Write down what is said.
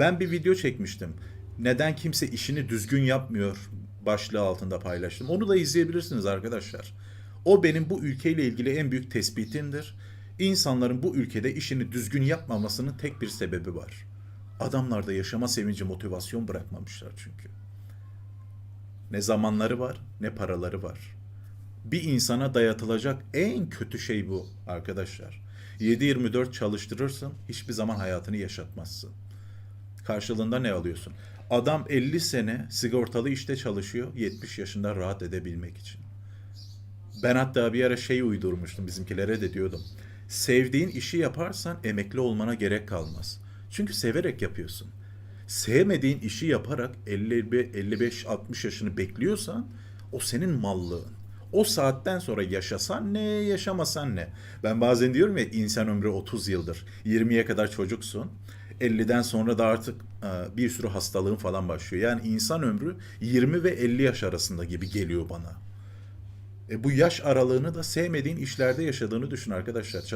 Ben bir video çekmiştim. Neden kimse işini düzgün yapmıyor başlığı altında paylaştım. Onu da izleyebilirsiniz arkadaşlar. O benim bu ülkeyle ilgili en büyük tespitimdir. İnsanların bu ülkede işini düzgün yapmamasının tek bir sebebi var. Adamlarda yaşama sevinci, motivasyon bırakmamışlar çünkü. Ne zamanları var, ne paraları var. Bir insana dayatılacak en kötü şey bu arkadaşlar. 7-24 çalıştırırsın, hiçbir zaman hayatını yaşatmazsın. Karşılığında ne alıyorsun? Adam 50 sene sigortalı işte çalışıyor, 70 yaşında rahat edebilmek için. Ben hatta bir ara şey uydurmuştum bizimkilere de diyordum. Sevdiğin işi yaparsan emekli olmana gerek kalmaz. Çünkü severek yapıyorsun. Sevmediğin işi yaparak 55-60 yaşını bekliyorsan o senin mallığın. O saatten sonra yaşasan ne, yaşamasan ne. Ben bazen diyorum ya insan ömrü 30 yıldır. 20'ye kadar çocuksun. 50'den sonra da artık e, bir sürü hastalığın falan başlıyor. Yani insan ömrü 20 ve 50 yaş arasında gibi geliyor bana. E bu yaş aralığını da sevmediğin işlerde yaşadığını düşün arkadaşlar.